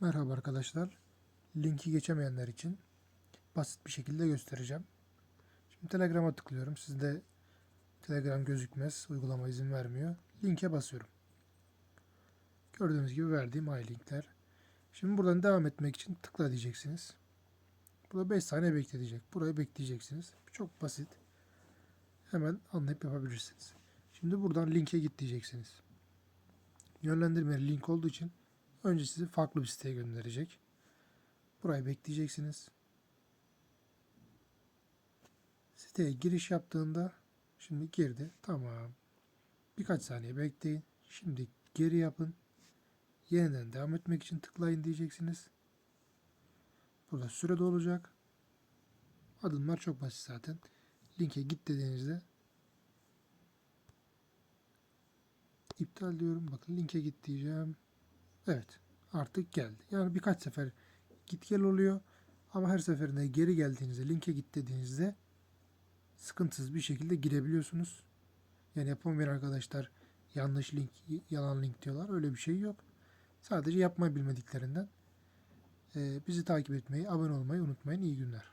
Merhaba arkadaşlar. Linki geçemeyenler için basit bir şekilde göstereceğim. Şimdi Telegram'a tıklıyorum. Sizde Telegram gözükmez. Uygulama izin vermiyor. Linke basıyorum. Gördüğünüz gibi verdiğim ay linkler. Şimdi buradan devam etmek için tıkla diyeceksiniz. Burada 5 saniye bekleyecek. Burayı bekleyeceksiniz. Çok basit. Hemen anlayıp yapabilirsiniz. Şimdi buradan linke git diyeceksiniz. Yönlendirmeli link olduğu için Önce sizi farklı bir siteye gönderecek. Burayı bekleyeceksiniz. Siteye giriş yaptığında şimdi girdi. Tamam. Birkaç saniye bekleyin. Şimdi geri yapın. Yeniden devam etmek için tıklayın diyeceksiniz. Burada süre dolacak. Adımlar çok basit zaten. Linke git dediğinizde iptal diyorum. Bakın linke git diyeceğim. Evet artık geldi. Yani birkaç sefer git gel oluyor. Ama her seferinde geri geldiğinizde linke git dediğinizde sıkıntısız bir şekilde girebiliyorsunuz. Yani yapamayan arkadaşlar yanlış link, yalan link diyorlar. Öyle bir şey yok. Sadece yapmayı bilmediklerinden. Ee, bizi takip etmeyi, abone olmayı unutmayın. İyi günler.